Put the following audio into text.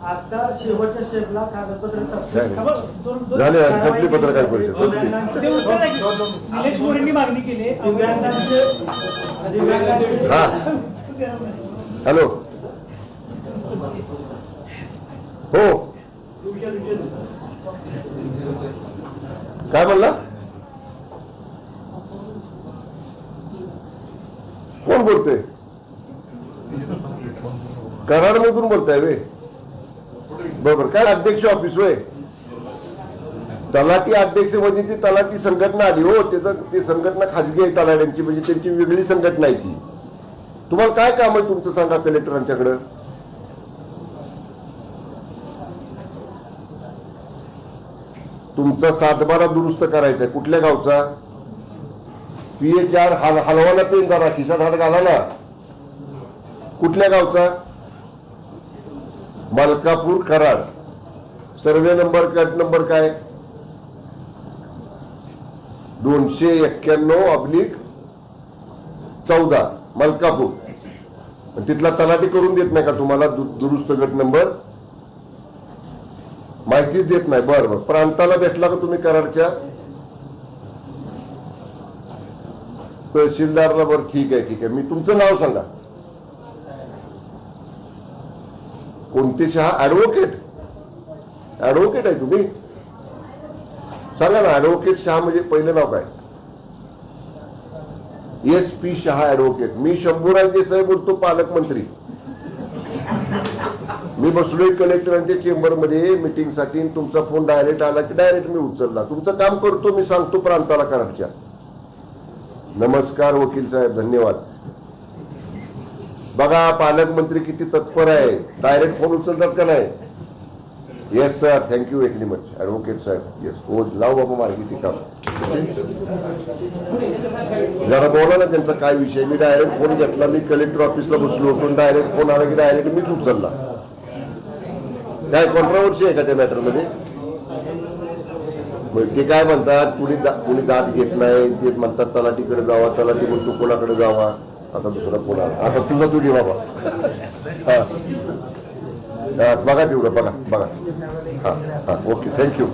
आता शेवटच्या स्टेपला कागदपत्र झाले, संपली. पत्रकार परिषद, निलेश मोरेंनी मागणी केली. हा. हॅलो. हो. काय म्हणला? कोण बोलतोय? कराड मधून बोलताय वे बरोबर. काय अध्यक्ष ऑफिस होय? तलाठी अध्यक्ष म्हणजे ती तलाठी संघटना आली हो. त्याचं ती संघटना खाजगी आहे तलाट्यांची म्हणजे त्यांची वेगळी संघटना आहे ती. तुम्हाला काय काम आहे तुमचं सांगा कलेक्टरांच्याकडं तुमचा सातबारा दुरुस्त करायचा आहे. कुठल्या गावचा? पीएच आर हल हलवाना पेन जरा खिशात हात घाला ना. कुठल्या गावचा? Malkapur Karad. Survey number cut number काय? दोनशे एक्क्याण्णव अब्लिक चौदा मलकापूर. तिथला तलाठी करून देत नाही का तुम्हाला? दु- दुरुस्त गट नंबर? माहितीच देत नाही. बरं बरं. प्रांताला भेटला का तुम्ही कराडच्या? तहसीलदारला बरं ठीक आहे ठीक आहे. मी तुमचं नाव सांगा. कोणते शहा ऍडव्होकेट ऍडव्होकेट आहे तुम्ही. सांगा ना ऍडव्होकेट शहा म्हणजे पहिलं नाव काय? एस पी शहा ऍडव्होकेट मी शंभूराज देसाई बोलतो पालकमंत्री. मी बसलोय कलेक्टरांच्या चेंबरमध्ये मीटिंगसाठी तुमचा फोन डायरेक्ट आला की डायरेक्ट मी उचलला. तुमचं काम करतो मी सांगतो प्रांताला कराडच्या. नमस्कार वकील साहेब. धन्यवाद. बघा पालकमंत्री किती तत्पर आहे. डायरेक्ट फोन उचलतात का नाही? Yes sir thank you very much advocate Saheb yes हो लाव बाबा मार्गी ती काम जरा बोला ना त्यांचा काय विषय. मी डायरेक्ट फोन घेतला. मी कलेक्टर ऑफिसला बसलो होतो. डायरेक्ट फोन आला की डायरेक्ट मीच उचलला. काय कॉन्ट्रावर्सी आहे का त्या मॅटरमध्ये ते काय म्हणतात? कुणी दा- कुणी दात घेत नाही. ते म्हणतात तलाठीकडे जावा. तलाठी म्हणतो कोणाकडे जावा? आता दुसरा कोण आला? आता तुझा तुझी बाबा हा. हा, बघा तेवढं बघा बघा. हा हा ओके थँक्यू.